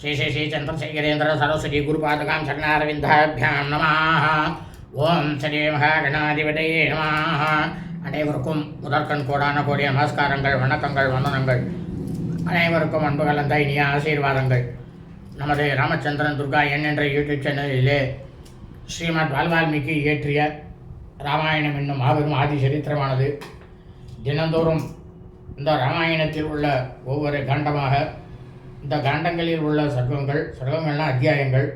ஸ்ரீ ஸ்ரீ சந்திரசேகரேந்திர சரஸ்வதி సరస్వతి గురుపాదకాం శరణారవిందాభ్యాం నమా ஓம் ஸ்ரீ மகாகணாதிபதே நமா அனைவருக்கும் முதற்கண் கோடான கோடிய நமஸ்காரங்கள் வணக்கங்கள் வந்தனங்கள். அனைவருக்கும் அன்பு கலந்த இனிய ஆசீர்வாதங்கள். நமது ராமச்சந்திரன் துர்கா என் என்ற யூடியூப் சேனலிலே ஸ்ரீமத் வால்வால்மீகி இயற்றிய ராமாயணம் என்னும் மாபெரும் ஆதி சரித்திரமானது தினந்தோறும் இந்த ராமாயணத்தில் உள்ள ஒவ்வொரு காண்டமாக இந்த காண்டங்களில் உள்ள சர்க்கங்கள் சர்க்கங்கள்னா அத்தியாயங்கள்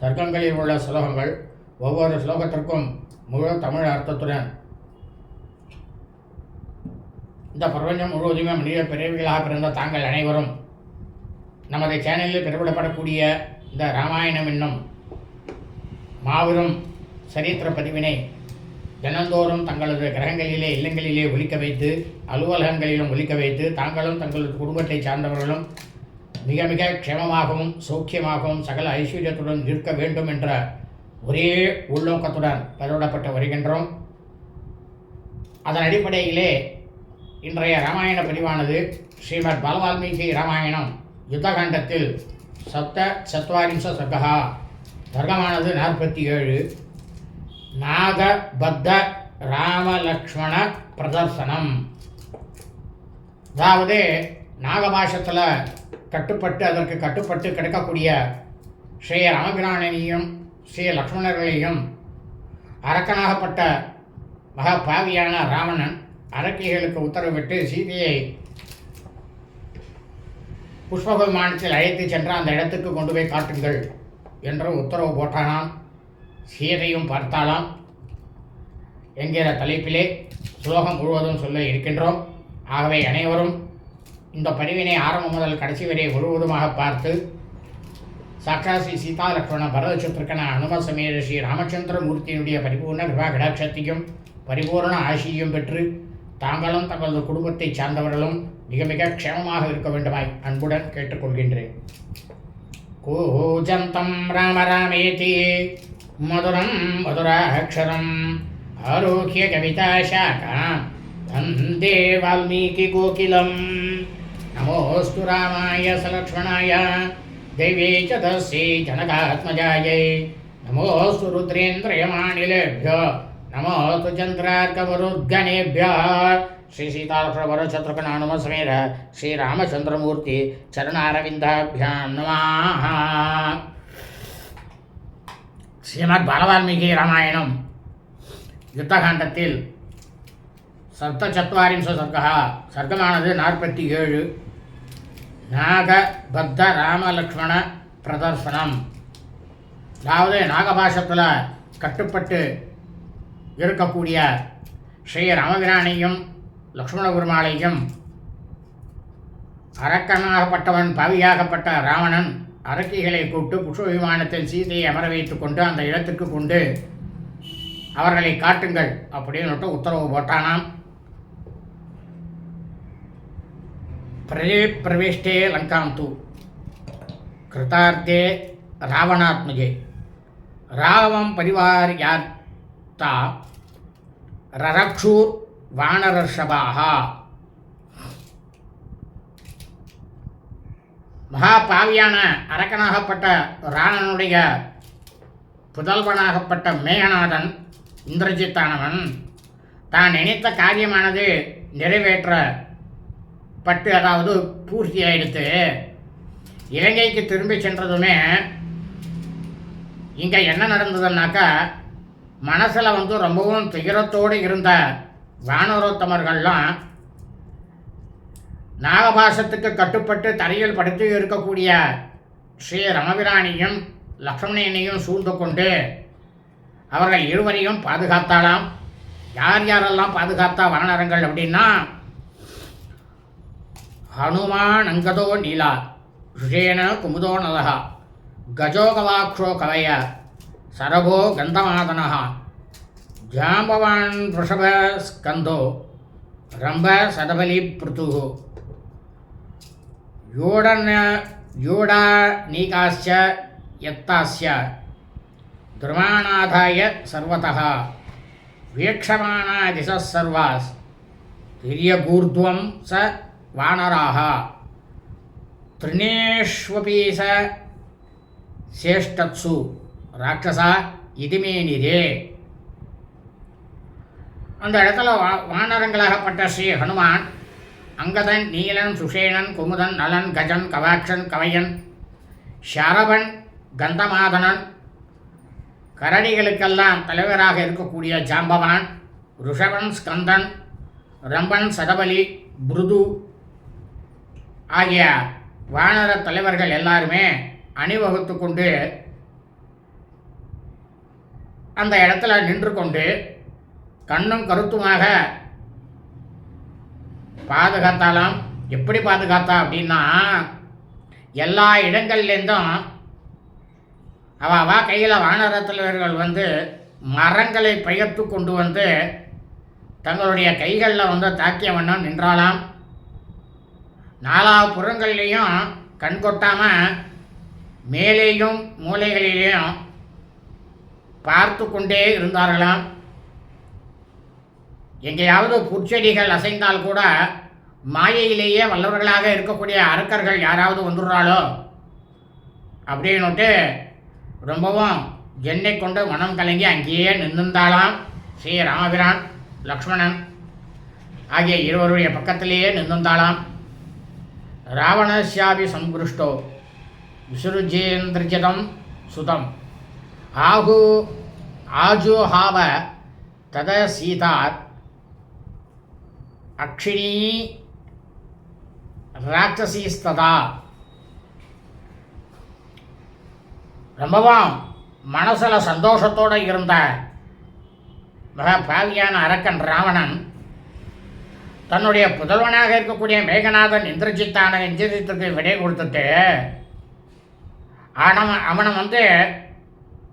சர்க்கங்களில் உள்ள ஸ்லோகங்கள் ஒவ்வொரு ஸ்லோகத்திற்கும் முழு தமிழ் அர்த்தத்துடன். இந்த பிரபஞ்சம் முழுவதுமே மனித பிறவிகளாக பிறந்த தாங்கள் அனைவரும் நமது சேனலில் பெறப்படப்படக்கூடிய இந்த ராமாயணம் என்னும் மாபெரும் சரித்திர பதிவினை தினந்தோறும் தங்களது கிரகங்களிலே இல்லங்களிலே ஒலிக்க வைத்து அலுவலகங்களிலும் ஒழிக்க வைத்து தாங்களும் தங்களது குடும்பத்தை சார்ந்தவர்களும் மிக மிக க்ஷேமமாகவும் சௌக்கியமாகவும் சகல ஐஸ்வர்யத்துடன் இருக்க வேண்டும் என்ற ஒரே உள்நோக்கத்துடன் பதிவிடப்பட்டு வருகின்றோம். அதன் அடிப்படையிலே இன்றைய ராமாயண பதிவானது ஸ்ரீமத் பாலவால்மீகி ராமாயணம் யுத்தகாண்டத்தில் சப்த சத்வாரிம்ச சர்க்கா தர்கமானது நாற்பத்தி ஏழு நாகபத்த ராமலக்ஷ்மண பிரதர்சனம். அதாவது நாகபாஷத்தில் கட்டுப்பட்டு அதற்கு கட்டுப்பட்டு கிடக்கக்கூடிய ஸ்ரீ ராமபிரானையும் ஸ்ரீ லக்ஷ்மணர்களையும் அரக்கனாகப்பட்ட மகா பாவியான ராவணன் அரக்கிகளுக்கு உத்தரவிட்டு சீதையை புஷ்ப விமானத்தில் அழைத்து சென்று அந்த இடத்துக்கு கொண்டு போய் காட்டுங்கள் என்று உத்தரவு போட்டானாம். சீதையும் பார்த்தாலாம் என்கிற தலைப்பிலே ஸ்லோகம் முழுவதும் சொல்ல இருக்கின்றோம். ஆகவே அனைவரும் இந்த பதிவினை ஆரம்பம் முதல் கடைசி வரை முழுவதுமாக பார்த்து சாட்சா ஸ்ரீ சீதா லக்ஷ்மண பரதசத்ருக்கன அனும சமேத ஸ்ரீ ராமச்சந்திரமூர்த்தியினுடைய பரிபூர்ண கிருபா கடாட்சத்தையும் பரிபூர்ண ஆசியையும் பெற்று தாங்களும் தங்களது குடும்பத்தைச் சார்ந்தவர்களும் மிக மிக க்ஷேமமாக இருக்க வேண்டுமாய் அன்புடன் கேட்டுக்கொள்கின்றேன். கூஜந்தம் ராமராமேதி மதுரம் மதுராட்சரம் ஆரோக்கிய கவிதா சாகா வந்தே வால்மீகி கோகிலம். నమోస్తు రామాయ సలక్ష్మణాయ దేవీ చ తస్యై జనకాత్మజాయై నమోస్తు రుద్రేంద్రయమాణిలేభ్యో నమోస్తు చంద్రార్కవరుద్గణేభ్య శ్రీ సీతాలక్ష్మవర శత్రుఘ్నానుమ సమేత శ్రీరామచంద్రమూర్తి చరణారవిందాభ్యాం నమా శ్రీమద్ బాలవాల్మీకి రామాయణం யுத்தகாண்டத்தில் சப்த சத்வாரிம்ச சர்க்கமானது நாற்பத்தி ஏழு நாகபத்த ராமலக்ஷ்மண பிரதர்சனம். அதாவது நாகபாஷத்தில் கட்டுப்பட்டு இருக்கக்கூடிய ஸ்ரீ ராமபிரானையும் லக்ஷ்மண பெருமாளையும் அரக்கனாகப்பட்டவன் பாவியாகப்பட்ட ராவணன் அரக்கிகளை கூட்டு புஷ்ப விமானத்தில் சீதையை அமர வைத்துக் கொண்டு அந்த இடத்துக்கு கொண்டு அவர்களை காட்டுங்கள் அப்படின்னு உத்தரவு போட்டானாம். प्रजे प्रविष्टे लङ्कां तु कृतार्थे रावणात्मजे रावं परिवार्यात्ता ररक्षूर् வானரர்ஷபாக மகா பாவியான அரக்கனாகப்பட்ட ராணனுடைய புதல்வனாகப்பட்ட மேகநாதன் இந்திரஜித்தானவன் தான் நினைத்த காரியமானது நிறைவேற்ற பட்டு அதாவது பூர்த்தி ஆயிடுத்து. இலங்கைக்கு திரும்பி சென்றதுமே இங்கே என்ன நடந்ததுன்னாக்கா மனசில் வந்து ரொம்பவும் துயரத்தோடு இருந்த வானரோத்தமர்கள்லாம் நாகபாசத்துக்கு கட்டுப்பட்டு தரையில் படுத்து இருக்கக்கூடிய ஸ்ரீ ரமபிராணியும் லக்ஷ்மணனையும் சூழ்ந்து கொண்டு அவர்கள் இருவரையும் பாதுகாத்தாலாம் யார் யாரெல்லாம் பாதுகாத்தா வானரங்கள் அப்படின்னா हनुमान नीला ऋषेण कुमुदो नल गजोगवाक्षो कवय, सरभो गंधमादन जांबवान वृषभ स्कंदो रंभ सदबली पृतु योड़न योड़ा नीकाश्च यत्तास्य, दुर्माणाधाय सर्वतः वीक्षमाणा दिशः सर्वास्, तिर्यगूर्ध्वं स வானராக. திருணேஷ்வபீச சேஷ்டத்சு. ராட்சசா இதிமேனிதே அந்த இடத்துல வா வானரங்களாகப்பட்ட ஸ்ரீ ஹனுமான் அங்கதன் நீலன் சுஷேணன் குமுதன் நலன் கஜன் கவாட்சன் கவையன் ஷரவன் கந்தமாதனன் கரடிகளுக்கெல்லாம் தலைவராக இருக்கக்கூடிய ஜாம்பவான் ருஷவன் ஸ்கந்தன் ரம்பன் சதபலி புருது ஆகிய வானர தலைவர்கள் எல்லாருமே அணிவகுத்து கொண்டு அந்த இடத்துல நின்று கொண்டு கண்ணும் கருத்துமாக பாதுகாத்தாலாம். எப்படி பாதுகாத்தா அப்படின்னா எல்லா இடங்கள்லேருந்தும் அவா அவ கையில் வானர தலைவர்கள் வந்து மரங்களை பெயர்த்து கொண்டு வந்து தங்களுடைய கைகளில் வந்து தாக்கிய வண்ணம் நின்றாலாம் நாலா புறங்கள்லேயும் கண் கொட்டாமல் மேலேயும் மூலைகளிலேயும் பார்த்து கொண்டே இருந்தார்களாம். எங்கேயாவது புற்செடிகள் அசைந்தால் கூட மாயையிலேயே வல்லவர்களாக இருக்கக்கூடிய அரக்கர்கள் யாராவது வந்துடுறாளோ? அப்படின்னுட்டு ரொம்பவும் என்னை கொண்டு மனம் கலங்கி அங்கேயே நின்றுந்தாளாம் ஸ்ரீ ராமபிரான் லக்ஷ்மணன். ஆகிய இருவருடைய பக்கத்திலேயே நின்றுந்தாளாம் ராவணஸ்யாபி சம்புருஷ்டோ விசுருஜேந்திரஜிதம் சுதம் ஆகு ஆஜோஹாவ தத சீதாத் அக்ஷிணி ராட்சசீஸ்ததா ரொம்பவும் மனசில் சந்தோஷத்தோடு இருந்த மகா பாவியான அரக்கன் ராவணன் தன்னுடைய புதல்வனாக இருக்கக்கூடிய மேகநாதன் இந்திரஜித்தான இந்திரஜித்துக்கு விடை கொடுத்துட்டு அவன் அவனை வந்து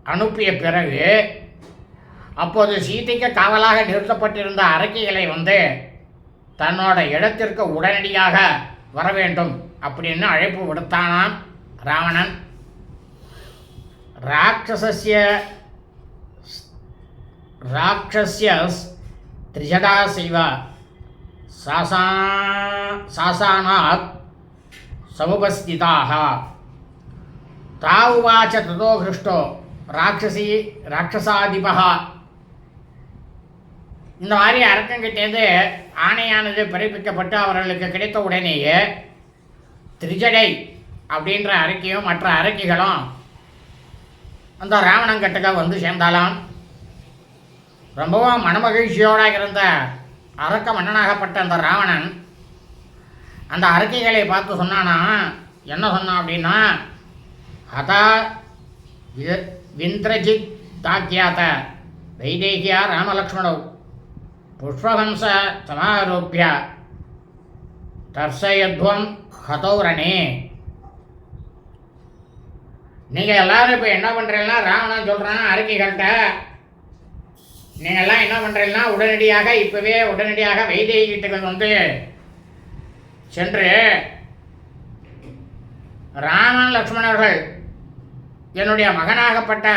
அனுப்பிய பிறகு அப்போது சீதைக்கு காவலாக நிறுத்தப்பட்டிருந்த அரக்கிகளை வந்து தன்னோட இடத்திற்கு உடனடியாக வர வேண்டும் அப்படின்னு அழைப்பு விடுத்தானாம் ராவணன். ராட்சசிய ராட்சஸ்ய திரிஜடா செய்வா. சாசா சாசானாத் சமுபஸ்திதாக தாவுவாச்ச ததோ ஹிருஷ்டோ ராட்சசி ராட்சசாதிபா இந்த மாதிரி அரக்கங்கிட்டேருந்து ஆணையானது பிறப்பிக்கப்பட்டு அவர்களுக்கு கிடைத்த உடனேயே திரிஜடை அப்படின்ற அரக்கியும் மற்ற அரக்கிகளும் அந்த ராவணங்கட்டுக்க வந்து சேர்ந்தாலாம் ரொம்பவும் மனமகிழ்ச்சியோடு இருந்த அரக்க மன்னனாகப்பட்ட அந்த ராவணன் அந்த அறிக்கைகளை பார்த்து சொன்னானா என்ன சொன்னான் அப்படின்னா அதா விந்திரஜித் தாக்கியாத வைதேகியா ராமலக்ஷ்மணவ் புஷ்பஹம்ச சமாரோப்பிய தர்சயத்வம் ஹதௌரணே. நீங்கள் எல்லாரும் இப்போ என்ன பண்ணுறீங்கன்னா ராவணன் சொல்கிறான் அறிக்கைகள்கிட்ட நீங்கள்லாம் என்ன பண்ணுறீங்கன்னா உடனடியாக இப்போவே உடனடியாக வைதேகி வந்து சென்று ராமன் லக்ஷ்மணர்கள் என்னுடைய மகனாகப்பட்ட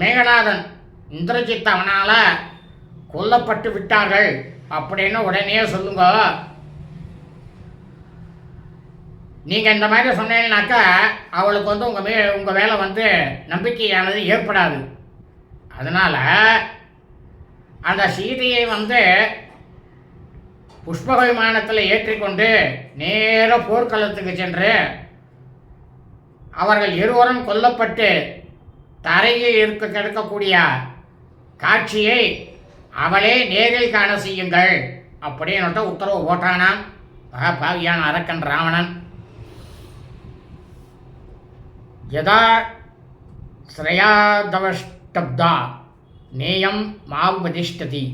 மேகநாதன் இந்திரஜித் அவனால் கொல்லப்பட்டு விட்டார்கள் அப்படின்னு உடனே சொல்லுங்க. நீங்கள் இந்த மாதிரி சொன்னீங்கன்னாக்கா அவளுக்கு வந்து உங்கள் மே உங்கள் வேலை வந்து நம்பிக்கையானது ஏற்படாது. அதனால் அந்த சீதையை வந்து புஷ்பக விமானத்தில் ஏற்றிக்கொண்டு நேர போர்க்களத்துக்கு சென்று அவர்கள் இருவரும் கொல்லப்பட்டு தரையில் இருக்க கிடக்கக்கூடிய காட்சியை அவளே நேரில் காண செய்யுங்கள் அப்படின்னு உத்தரவு போட்டானான் மகாபாவியான அரக்கன் ராவணன். யதா ஸ்ரேயாதவஷ்டப்தா. நேயம் மாவுபதிஷ்டதி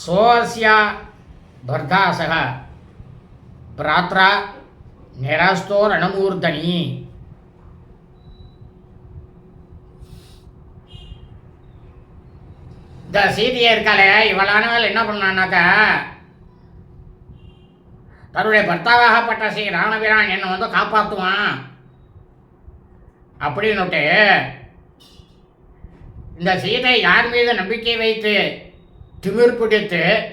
சோஸ்யா பர்தாசக. பிராத்ரா நிராஸ்தோ ரணமூர்தனி. இந்த சீதையை இருக்காளே இவளானவள் என்ன பண்ணான்னாக்கா தன்னுடைய பர்த்தாவாகப்பட்ட ஸ்ரீ ராமபிரான் என்னை வந்து காப்பாற்றுவான் அப்படின்னுட்டு இந்த சீதை யார் மீது நம்பிக்கை வைத்து திமிர் பிடித்து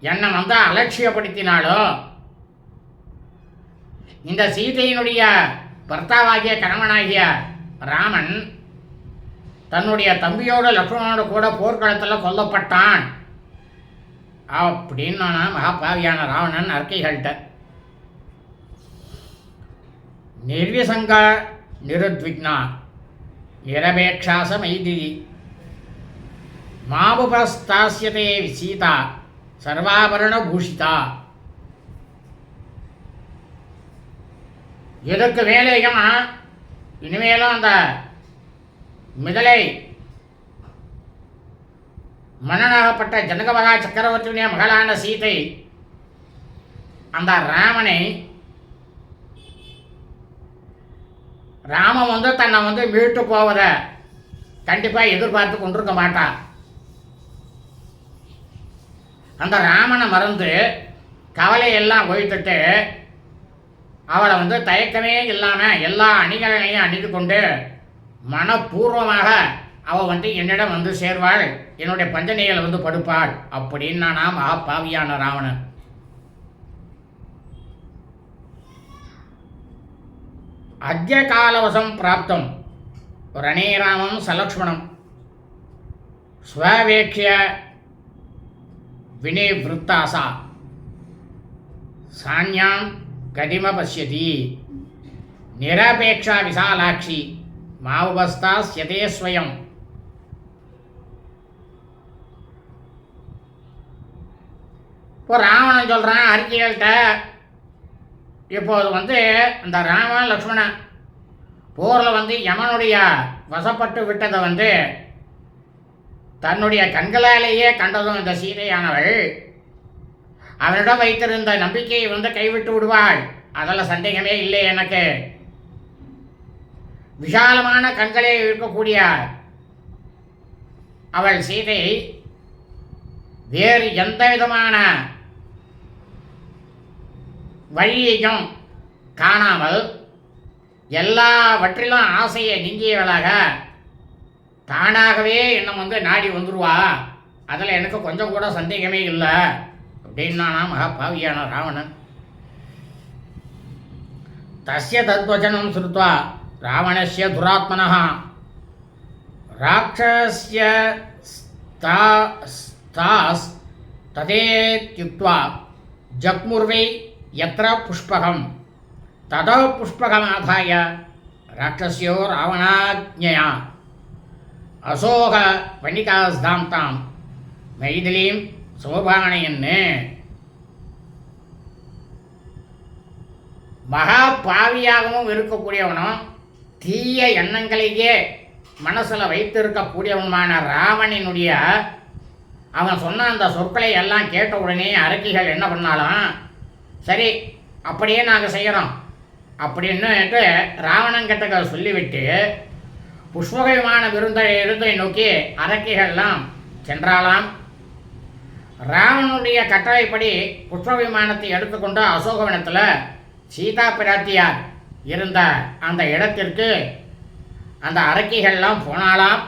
என்னை வந்து அலட்சியப்படுத்தினாலோ இந்த சீதையினுடைய பர்த்தாவாகிய கணவனாகிய ராமன் தன்னுடைய தம்பியோட லக்ஷ்மணனோட கூட போர்க்களத்தில் கொல்லப்பட்டான். அப்படின்னு மகாபாவியான ராவணன் அறிக்கைகள்கிட்ட. நிர்விசங்க நிருத்விக்னா. நிரபேக்ஷாச மைதிரி மாபுபஸ்தாசியதே சீதா சர்வாபரண பூஷிதா இதற்கு இனிமேலும் அந்த மிதலை மன்னனாகப்பட்ட ஜனகமகா சக்கரவர்த்தியுடைய மகளான சீதை அந்த ராமனை ராமன் வந்து தன்னை வந்து மீட்டு போவதை கண்டிப்பாக எதிர்பார்த்து கொண்டிருக்க மாட்டான். அந்த ராமனை மறந்து கவலையெல்லாம் ஒழித்துட்டு அவளை வந்து தயக்கமே இல்லாமல் எல்லா அணிகளையும் அணிந்து கொண்டு மனப்பூர்வமாக அவள் வந்து என்னிடம் வந்து சேர்வாள். என்னுடைய பஞ்சனையில் வந்து படுப்பாள். அப்படின்னா நாம் ஆ பாவியான ராவணன் அத்திய காலவசம் பிராப்தம் ரணீராமம் சலக்ஷ்மணம். ஸ்வவேக்ஷிய வினிவృత్తాசா சான்யாம் கதிம பசியதி நிரபேக்ஷா விசாலாட்சி. மாவுபஸ்தா ஸ்யதே ஸ்வயம். இப்போ ராவணன் சொல்கிறான் அறிக்கைகள்கிட்ட இப்போது வந்து இந்த ராமன் லக்ஷ்மணன் போரில் வந்து யமனுடைய வசப்பட்டு விட்டதை வந்து தன்னுடைய கண்களாலேயே கண்டதும் இந்த சீதையானவள் அவனிடம் வைத்திருந்த நம்பிக்கையை வந்து கைவிட்டு விடுவாள். அதில் சந்தேகமே இல்லை எனக்கு. விஷாலமான கண்களே இருக்கக்கூடிய அவள் சீதை வேறு எந்த விதமான வழியையும் காணாமல் எல்லாவற்றிலும் ஆசையை நீங்கியவளாக தானாகவே என்னை வந்து நாடி வந்துருவா. அதில் எனக்கு கொஞ்சம் கூட சந்தேகமே இல்லை. அப்படின்னா மகாபாவியான ராவணன். தஸ்ய தத்வச்சனம் ஸ்ருத்வா ராவணஸ்ய துராத்மனः ராட்சஸ்ய ஸ்தா ஸ்தாஸ் ததேத்யுக்த்வா. ஜக்முர்வை यत्र पुष्पकं तद पुष्पकमाधाय राक्षस्यो रावणाज्ञया அசோக வணிகாஸ்தாம் மைதிலீம் சோபானையன்னு மகா பாவியாகவும் இருக்கக்கூடியவனும் தீய எண்ணங்களையே மனசில் வைத்திருக்கக்கூடியவனுமான ராவணனுடைய அவன் சொன்ன அந்த சொற்களை எல்லாம் கேட்ட உடனே அரக்கிகள் என்ன பண்ணாலும் சரி அப்படியே நாங்கள் செய்கிறோம் அப்படின்னுட்டு ராவணன் கிட்ட சொல்லிவிட்டு புஷ்பக விமான விருந்தை நோக்கி அரக்கிகள்லாம் சென்றாலாம் ராவணனுடைய கட்டளைப்படி புஷ்ப விமானத்தை எடுத்துக்கொண்டு அசோகவனத்தில் சீதா பிராட்டியார் இருந்த அந்த இடத்திற்கு அந்த அரக்கிகள்லாம் போனாலாம்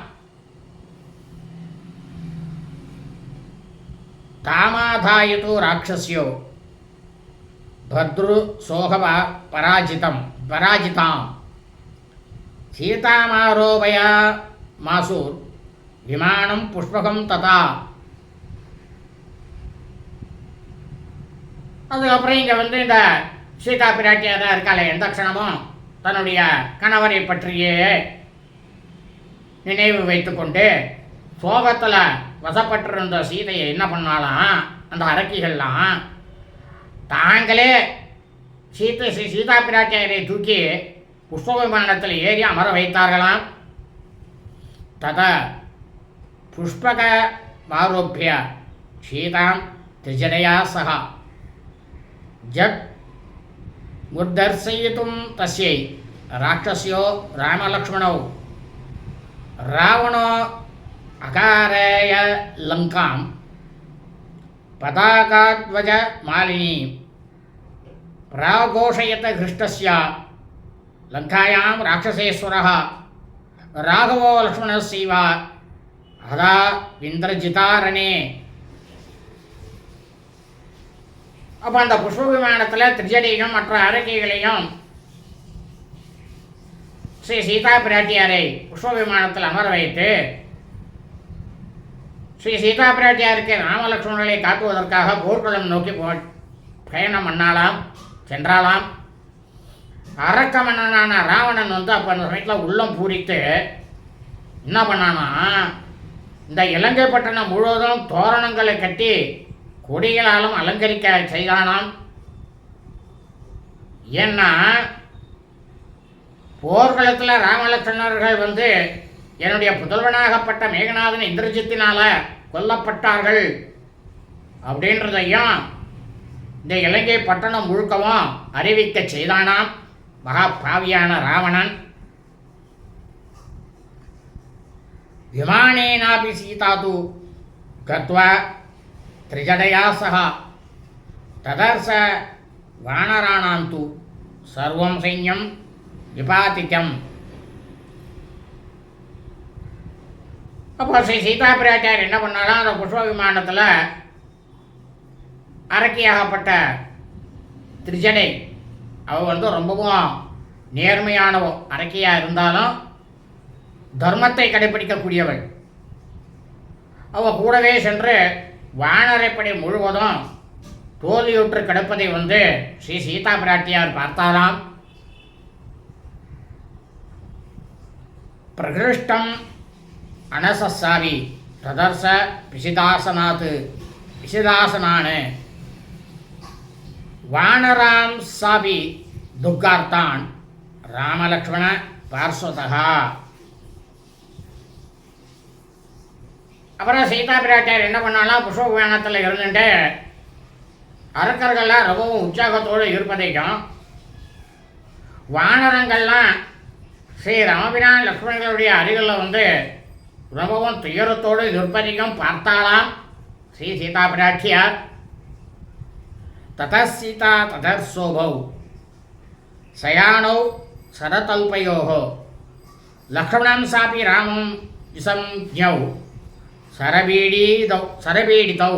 தாமாதாயுதோ ராட்சசியோ பத்ரு சோகவ பராஜிதம் பராஜிதாம் சீதாமாரோபயா மாசூர் விமானம் புஷ்பகம் ததா அதுக்கப்புறம் இங்கே வந்து இந்த சீதா பிராட்டியாக இருக்காளே எந்த க்ஷணமும் தன்னுடைய கணவரை பற்றியே நினைவு வைத்துக்கொண்டு சோகத்தில் வசப்பட்டிருந்த சீதையை என்ன பண்ணாலாம் அந்த அரக்கிகள்லாம் தாங்களே சீத்தை ஸ்ரீ சீதா பிராட்டியரை தூக்கி புஷ்ப விமானத்தில் ஏறி அமர வைத்தார்களாம். ததா புஷ்பக ஆரோப்பிய சீதாம் திரிஜனையா சக. ஜட் முத்தர்சயித்தும் தஸ்யை ராட்சஸ்யோ ராமலக்ஷ்மணौ. ராவணோ அகாரய லங்காம் பதாகாத்வஜ மாலினி प्राघोषयत हृष्टस्य लङ्कायां राक्षसेश्वरः राघवो लक्ष्मणस्यैव हदा இந்திரஜிதாரணே அப்போ அந்த புஷ்ப விமானத்தில் திருஜடியும் மற்ற அரக்கைகளையும் ஸ்ரீ சீதா பிராட்டியாரை புஷ்ப விமானத்தில் அமர வைத்து ஸ்ரீ சீதா பிராட்டியாருக்கு ராமலட்சுமணர்களை காட்டுவதற்காக போர்க்குளம் நோக்கி போ பயணம் பண்ணாலாம் சென்றாலாம் அரக்க மன்னனான ராவணன் வந்து அப்போ அந்த சமயத்தில் உள்ளம் பூரித்து என்ன பண்ணானா இந்த இலங்கை பட்டணம் முழுவதும் தோரணங்களை கட்டி கொடிகளாலும் அலங்கரிக்க செய்தானாம். ஏன்னா போர்க்களத்தில் ராமலட்சுமணர்கள் வந்து என்னுடைய புதல்வனாகப்பட்ட மேகநாதன் இந்திரஜித்தினால கொல்லப்பட்டார்கள். அப்படின்றதையும் இந்த இலங்கை பட்டணம் முழுக்கவும் அறிவிக்க செய்தானாம்? மகா ராவணன். விமானேனாபி சீதா தூ கத்வா திரிஜடையா சகா ததர்ச வானராணாம் தூ சர்வம் சைன்யம் விபாதிக்கம். அப்போ ஸ்ரீ சீதா பிராட்டியார் என்ன பண்ணாலும் அந்த புஷ்ப விமானத்தில் அரக்கியாகப்பட்ட திருஜடை அவ வந்து ரொம்பவும் நேர்மையானவோ அரக்கியாக இருந்தாலும் தர்மத்தை கடைபிடிக்கக்கூடியவள். அவள் கூடவே சென்று வானரைப்படை முழுவதும் தோல்வியுற்று கிடப்பதை வந்து ஸ்ரீ சீதா பிராட்டியார் பார்த்தாராம். பிரகிருஷ்டம் அனசசாரி பிரதர்ச பிசிதாசனாத் பிசிதாசனானு வானராம் சாபி துர்கார்த்தான் ராமலக்ஷ்மண பார்ஸ்வதா அப்புறம் சீதா பிராட்டியார் என்ன பண்ணாலும் புஷ்ப விமானத்தில் இருந்துட்டு அரக்கர்கள்லாம் ரொம்பவும் உற்சாகத்தோடு இருப்பதையும் வானரங்கள்லாம் ஸ்ரீ ராமபிரான் லக்ஷ்மணர்களுடைய அருகில் வந்து உணவன் துயரத்தோடு நிர்பரிகம் பார்த்தாளாம். ஸ்ரீ சீதா பிராட்சியார் ததசீதா ததர்சோபௌ. சயானௌ சரதல்பயோ லக்ஷ்மணம் சாப்பி ராமம் விசம்ஞௌ சரபீடீதௌ சரபீடிதௌ.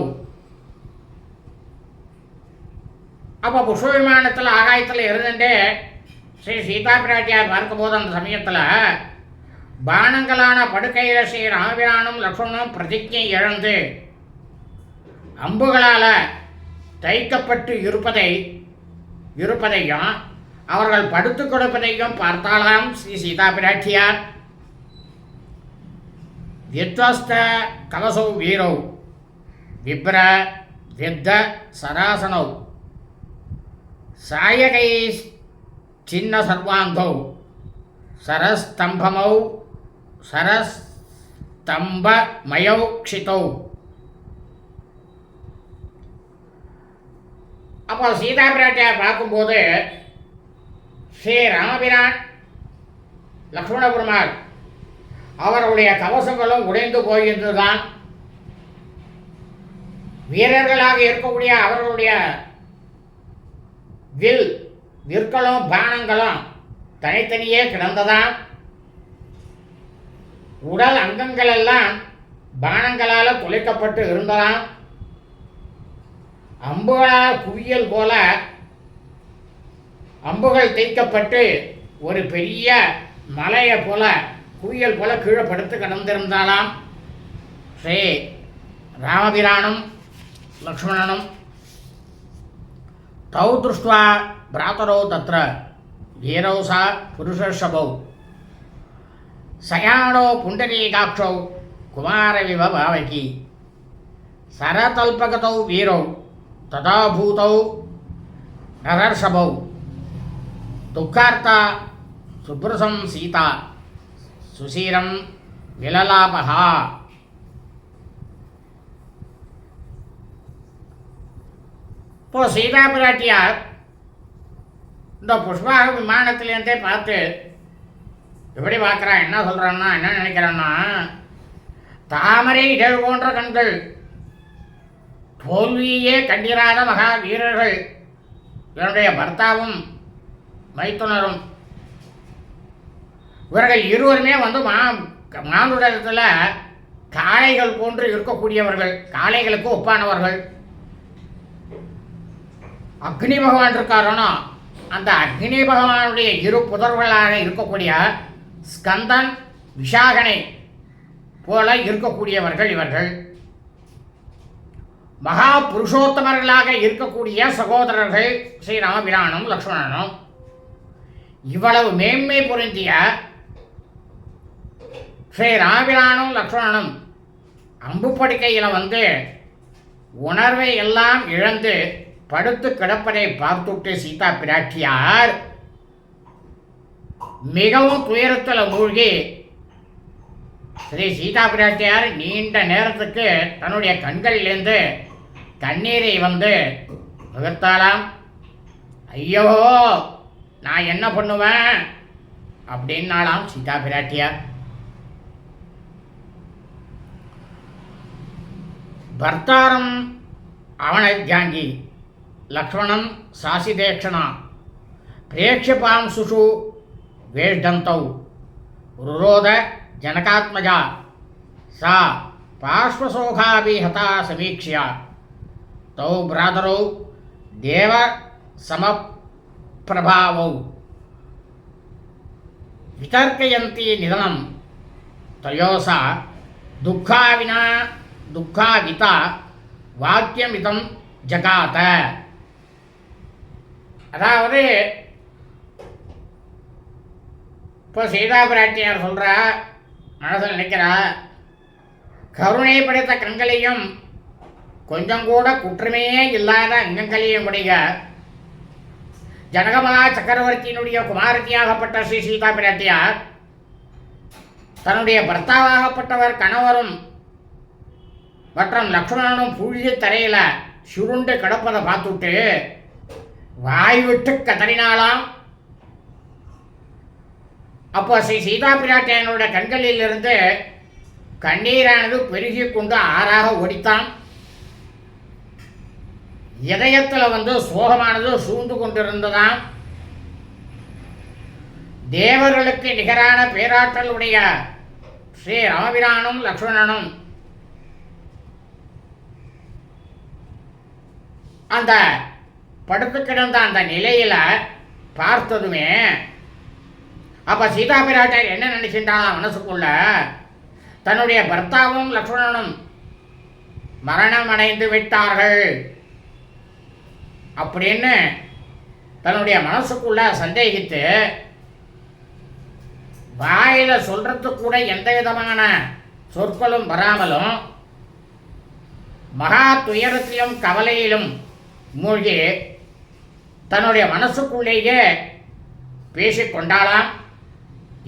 அப்போ புஷ்ப விமானத்தில் ஆகாயத்தில் இருந்துட்டு ஸ்ரீ சீதா பிராட்டியார் பார்க்கும்போது அந்த சமயத்தில் பானங்களான படுக்கையில் ஸ்ரீ ராமபிரானும் லக்ஷ்மணனும் பிரதிஜை இழந்து அம்புகளால் தைக்கப்பட்டு இருப்பதை இருப்பதையும் அவர்கள் படுத்து கொடுப்பதையும் பார்த்தாலாம் ஸ்ரீ சீதா பிராட்டியார் வித்வஸ்த கவசௌ வீரௌ விப்ர வித்த சராசனௌ சாயகை சின்ன சர்வாங்கௌ சரஸ்தம்பமௌ சரஸ்தம்பமயோக்ஷிதௌ. அப்போ சீதா பிராட்டியார் பார்க்கும்போது ஸ்ரீ ராமபிரான் லக்ஷ்மண பெருமாள் அவருடைய கவசங்களும் உடைந்து போகின்றதுதான். வீரர்களாக இருக்கக்கூடிய அவர்களுடைய வில் விற்களும் பானங்களும் தனித்தனியே கிடந்ததாம். உடல் அங்கங்கள் எல்லாம் பானங்களால் துளைக்கப்பட்டு இருந்ததாம். அம்புகளால் குவியல் போல அம்புகள் தைக்கப்பட்டு ஒரு பெரிய மலையை போல குவியல் போல கீழே படுத்து கிடந்திருந்தாலாம் ஸ்ரீ ராமபிரானும் லக்ஷ்மணனும். தௌ திருஷ்டுவா பிராத்தரோ தத்ர. வீரௌ சா సయాణో పుండరీకాక్షౌ కుమారవివ భావకి సరతల్పకతౌ వీరౌ తథాభూతౌ నరర్షభౌ దుఃఖార్త సుభృశం సీత సుశీరం విలలాప இப்போ சீதா பிராட்டியார் இந்த புஷ்பாக விமானத்திலேருந்தே பார்த்து எப்படி பார்க்குறான்? என்ன சொல்கிறான்னா என்ன நினைக்கிறான்னா தாமரை இடர் போன்ற கண்கள் தோல்வியே கண்டிராத மகா வீரர்கள் இவருடைய பர்த்தாவும் மைத்துனரும் இவர்கள் இருவருமே வந்து மா மானுடத்தில் காளைகள் போன்று இருக்கக்கூடியவர்கள் காளைகளுக்கு ஒப்பானவர்கள். அக்னி பகவான் இருக்காரோனோ? அந்த அக்னி பகவானுடைய இரு புதர்களாக இருக்கக்கூடிய ஸ்கந்தன் விஷாகனை போல இருக்கக்கூடியவர்கள் இவர்கள். மகா புருஷோத்தமர்களாக இருக்கக்கூடிய சகோதரர்கள் ஸ்ரீராமபிரானும் லக்ஷ்மணனும். இவ்வளவு மேன்மை பொருந்திய ஸ்ரீராமபிரானும் லக்ஷ்மணனும் அம்பு படுக்கையில் வந்து உணர்வை எல்லாம் இழந்து படுத்து கிடப்பதை பார்த்துட்டு சீதா பிராட்டியார் மிகவும் துயரத்தில் மூழ்கி ஸ்ரீ சீதா பிராட்டியார் நீண்ட நேரத்துக்கு தன்னுடைய கண்களிலிருந்து தண்ணீரை வந்து நுகர்த்தாலாம் ஐயோ நான் என்ன பண்ணுவேன்? அப்படின்னாலாம் சீதா பிராட்டியார் பர்த்தாரம் தியாங்கி லக்ஷ்மணம் சாசிதேக்ஷணா பிரேட்சபாம் சுஷு वेष्डन्तौ रुरोध जनकात्मजा सा पार्श्वसोघाभिहता समीक्ष्य तौ भ्रातरौ देवसमप्रभावौ वितर्कयन्ती निधनं तयोसा दुःखाविना दुःखाविता वाक्यमिदं जगात அதாவது இப்போ சீதா பிராட்டியார் சொல்கிறா மனசில் நினைக்கிறா கருணை படைத்த கண்களையும் கொஞ்சம் கூட குற்றமே இல்லாத அங்கங்களையும் உடைய ஜனகமலா சக்கரவர்த்தியினுடைய குமாரத்தியாகப்பட்ட ஸ்ரீ சீதா பிராட்டியார் தன்னுடைய பர்த்தாவாகப்பட்டவர் கணவரும் மற்றும் லக்ஷ்மணனும் புழிய தரையில் சுருண்டு கிடப்பதை பார்த்துட்டு வாய் விட்டு கதறினாளாம். அப்போ ஸ்ரீ சீதா பிராட்டியனோட கண்களிலிருந்து கண்ணீரானது பெருகி கொண்டு ஆறாக ஒடித்தான். இதயத்தில் வந்து சோகமானது சூழ்ந்து கொண்டிருந்ததாம். தேவர்களுக்கு நிகரான பேராற்றலுடைய ஸ்ரீ ராமபிரானும் லக்ஷ்மணனும் அந்த படுத்து கிடந்த அந்த நிலையில் பார்த்ததுமே அப்போ சீதா பிராட்டியார் என்ன நினைச்சிட்டாளா மனசுக்குள்ள? தன்னுடைய பர்த்தாவும் லக்ஷ்மணனும் மரணம் அடைந்து விட்டார்கள். அப்படின்னு தன்னுடைய மனசுக்குள்ள சந்தேகித்து வாயில சொல்றதுக்கு கூட எந்த விதமான சொற்களும் வராமலும் மகா துயரத்திலும் கவலையிலும் மூழ்கி தன்னுடைய மனசுக்குள்ளேயே பேசிக்கொண்டாளாம்.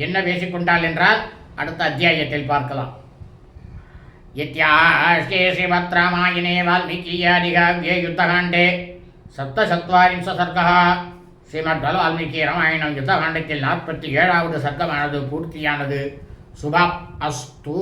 என்ன பேசிக்கொண்டாள் என்றால் அடுத்த அத்தியாயத்தில் பார்க்கலாம். இத்தியாஷ்டே ஸ்ரீமத்ராமாயணே வால்மீகியாதிகாவ்யே யுத்தகாண்டே. சப்தசத்வாரிம்ச சர்க்கா ஸ்ரீமத் வால்மீகி ராமாயணம் யுத்தகாண்டத்தில் நாற்பத்தி ஏழாவது சர்க்கமானது பூர்த்தியானது. சுபா அஸ்தூ.